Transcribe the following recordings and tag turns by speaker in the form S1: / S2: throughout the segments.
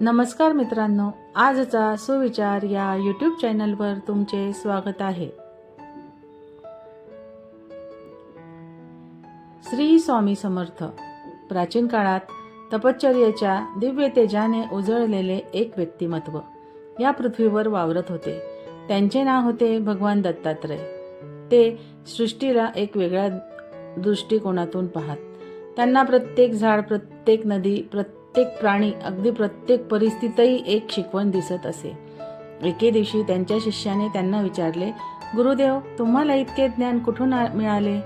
S1: नमस्कार मित्रांनो आजचा सुविचार या यूट्यूब चॅनलवर तुमचे स्वागत आहे. श्री स्वामी समर्थ प्राचीन काळात तपश्चर्येच्या दिव्य तेजाने उजळलेले एक व्यक्तिमत्व या पृथ्वीवर वावरत होते. त्यांचे नाव होते भगवान दत्तात्रय. ते सृष्टीला एक वेगळ्या दृष्टिकोनातून पाहत त्यांना प्रत्येक झाड प्रत्येक नदी प्रत्येक प्रत्येक प्राणी अगदी प्रत्येक परिस्थितही एक शिकवण दिसत असे. एके दिवशी त्यांच्या शिष्याने त्यांना विचारले गुरुदेव तुम्हाला इतके ज्ञान कुठून मिळाले?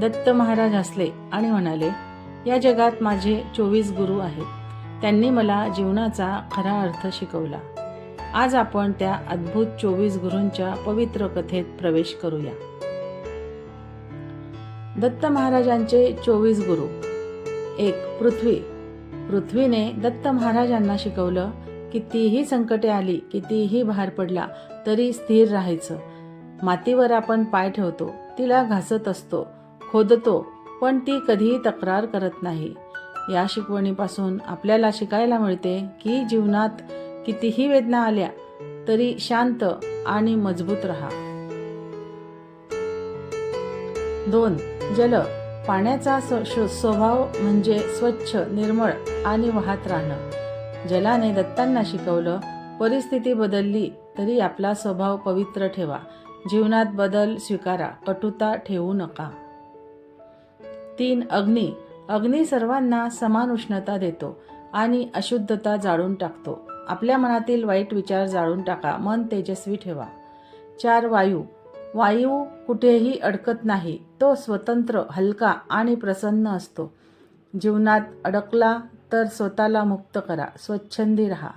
S1: दत्त महाराज हसले आणि म्हणाले या जगात माझे चोवीस गुरु आहेत. त्यांनी मला जीवनाचा खरा अर्थ शिकवला. आज आपण त्या अद्भुत चोवीस गुरूंच्या पवित्र कथेत प्रवेश करूया. दत्त महाराजांचे चोवीस गुरु. एक पृथ्वी. पृथ्वीने दत्त महाराजांना शिकवलं कितीही संकटे आली कितीही बाहेर पडला तरी स्थिर राहायचं. मातीवर आपण पाय ठेवतो तिला घासत असतो खोदतो पण ती कधीही तक्रार करत नाही. या शिकवणीपासून आपल्याला शिकायला मिळते की जीवनात कितीही वेदना आल्या तरी शांत आणि मजबूत राहा. दोन जल. पाण्याचा स्वभाव म्हणजे स्वच्छ निर्मळ आणि वाहत राहणं. जलाने दत्तांना शिकवलं परिस्थिती बदलली तरी आपला स्वभाव पवित्र ठेवा. जीवनात बदल स्वीकारा कटुता ठेवू नका. तीन अग्नी. अग्नी सर्वांना समान उष्णता देतो आणि अशुद्धता जाळून टाकतो. आपल्या मनातील वाईट विचार जाळून टाका मन तेजस्वी ठेवा. चार वायू. वायू कुठेही अडकत नाही. तो स्वतंत्र हलका आणि प्रसन्न असतो. जीवनात अडकला तर स्वतःला मुक्त करा स्वच्छंदी राहा.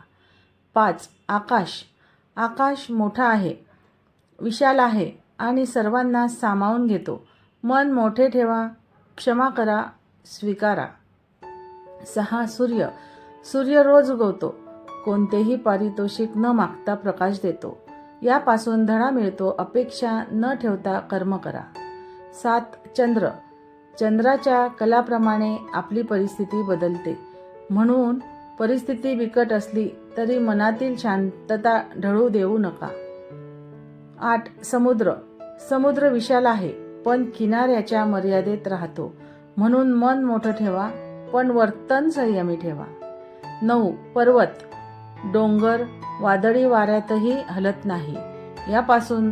S1: पाच आकाश. आकाश मोठा आहे विशाल आहे आणि सर्वांना सामावून घेतो. मन मोठे ठेवा क्षमा करा स्वीकारा. सहा सूर्य. सूर्य रोज उगवतो. कोणतेही पारितोषिक न मागता प्रकाश देतो. यापासून धडा मिळतो अपेक्षा न ठेवता कर्म करा. सात चंद्र. चंद्राच्या कलाप्रमाणे आपली परिस्थिती बदलते. म्हणून परिस्थिती बिकट असली तरी मनातील शांतता ढळू देऊ नका. आठ समुद्र. समुद्र विशाल आहे पण किनाऱ्याच्या मर्यादेत राहतो. म्हणून मन मोठं ठेवा पण वर्तन संयमी ठेवा. नऊ पर्वत. डोंगर वादळी वाऱ्यातही हलत नाही. यापासून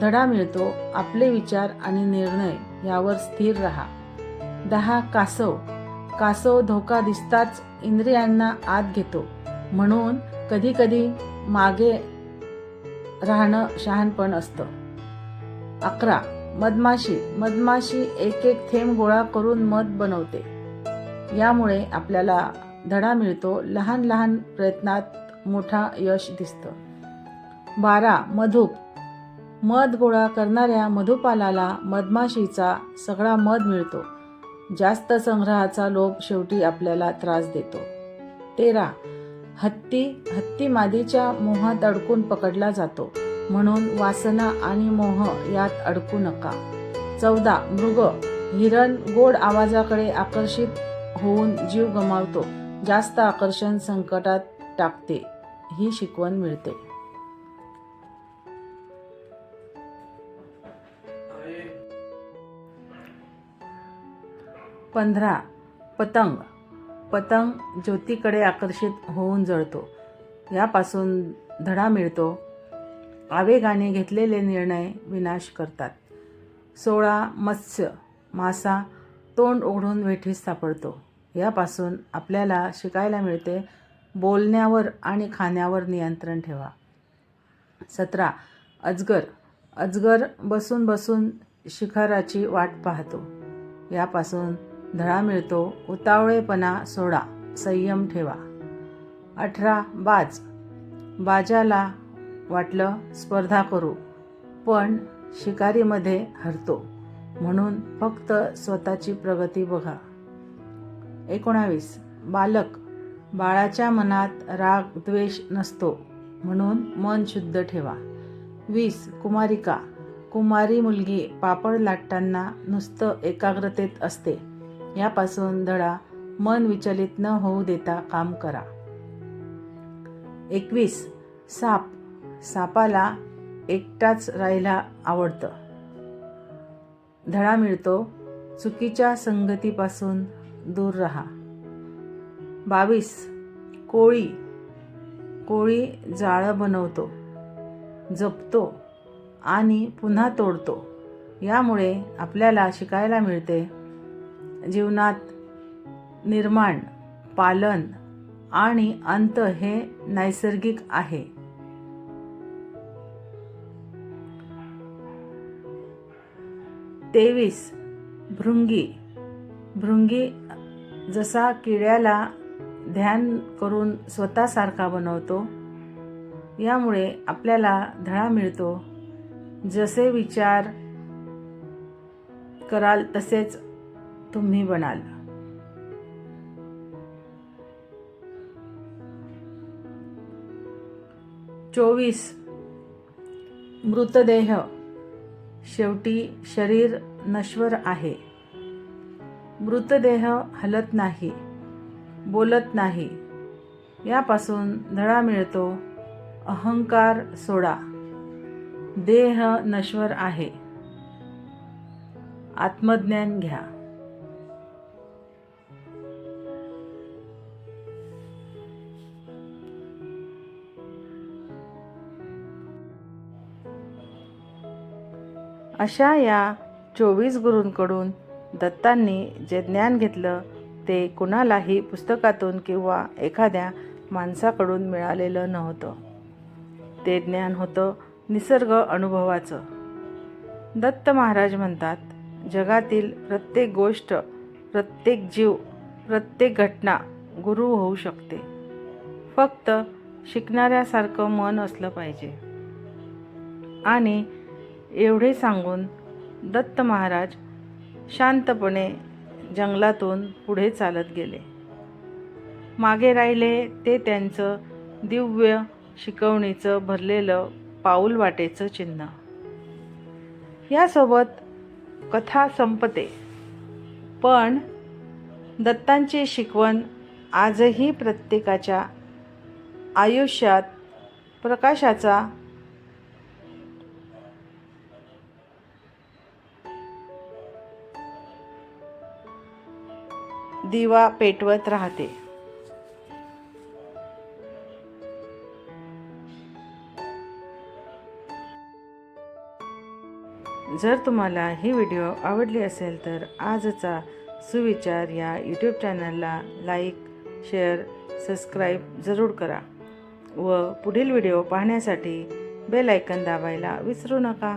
S1: धडा मिळतो आपले विचार आणि निर्णय यावर स्थिर राहा. दहा कासव. कासव धोका दिसताच इंद्रियांना आत घेतो. म्हणून कधी कधी मागे राहणं शहाणपण असतं. अकरा. मधमाशी. मधमाशी एक एक थेंब गोळा करून मध बनवते. यामुळे आपल्याला धडा मिळतो लहान लहान प्रयत्नात मोठा यश दिसतं. बारा मधुप. मध गोळा करणाऱ्या मधुपालाला मधमाशीचा सगळा मध मिळतो. जास्त संग्रहाचा लोभ शेवटी आपल्याला त्रास देतो. तेरा हत्ती. हत्ती मादीच्या मोहात अडकून पकडला जातो. म्हणून वासना आणि मोह यात अडकू नका. चौदा मृग. हिरण गोड आवाजाकडे आकर्षित होऊन जीव गमावतो. जास्त आकर्षण संकटात टाकते ही शिकवण मिळते. पंधरा पतंग. पतंग ज्योतीकडे आकर्षित होऊन जळतो. यापासून धडा मिळतो. आवेगाने घेतलेले निर्णय विनाश करतात. सोळा मत्स्य मासा तोंड ओढून वेठीस सापडतो. यापासून आपल्याला शिकायला मिळते. बोलण्यावर आणि खाण्यावर नियंत्रण ठेवा. सतरा. अजगर. अजगर बसून बसून शिखराची वाट पाहतो. यापासून धडा मिळतो. उतावळेपणा सोडा. संयम ठेवा. अठरा. बाज. बाजाला वाटलं स्पर्धा करू. पण शिकारीमध्ये हरतो. म्हणून फक्त स्वतःची प्रगती बघा. एकोणावीस. बालक. बाळाच्या मनात राग द्वेष नसतो. म्हणून मन शुद्ध ठेवा. वीस. कुमारिका. कुमारी मुलगी पापड लाटताना नुसतं एकाग्रतेत असते. यापासून धडा मन विचलित न होऊ देता काम करा. एकवीस. साप. सापाला एकटाच राहायला आवडतं. धडा मिळतो. चुकीच्या संगतीपासून दूर राहा. बावीस. कोळी. कोळी जाळं बनवतो. जपतो आणि पुन्हा तोडतो. यामुळे आपल्याला शिकायला मिळते. जीवनात निर्माण पालन आणि अंत हे नैसर्गिक आहे. तेवीस. भृंगी. भृंगी जसा किड्याला ध्यान करून स्वतःसारखा बनवतो यामुळे आपल्याला धडा मिळतो. जसे विचार कराल तसेच तुम्ही बनाल. चोवीस. मृतदेह. शेवटी शरीर नश्वर आहे. मृतदेह हलत नाही बोलत नाही. यापासून धडा मिळतो अहंकार सोडा. देह नश्वर आहे. आत्मज्ञान घ्या. अशा या चोवीस गुरूंकडून दत्तांनी जे ज्ञान घेतलं ते कुणालाही पुस्तकातून किंवा एखाद्या माणसाकडून मिळालेलं नव्हतं. ते ज्ञान होतं निसर्ग अनुभवाचं. दत्त महाराज म्हणतात जगातील प्रत्येक गोष्ट प्रत्येक जीव प्रत्येक घटना गुरु होऊ शकते. फक्त शिकणाऱ्यासारखं मन असलं पाहिजे. आणि एवढे सांगून दत्त महाराज शांतपणे जंगलातून पुढे चालत गेले. मागे राहिले ते त्यांचं दिव्य शिकवणीचं भरलेलं पाऊल वाटेचं चिन्ह. यासोबत कथा संपते. पण दत्तांची शिकवण आजही प्रत्येकाच्या आयुष्यात प्रकाशाचा दिवा पेटवत राहते. जर तुम्हाला ही व्हिडिओ आवडली असेल तर आजचा सुविचार या यूट्यूब चॅनलला लाईक शेअर सबस्क्राईब जरूर करा व पुढील व्हिडिओ पाहण्यासाठी बेल आयकन दाबायला विसरू नका.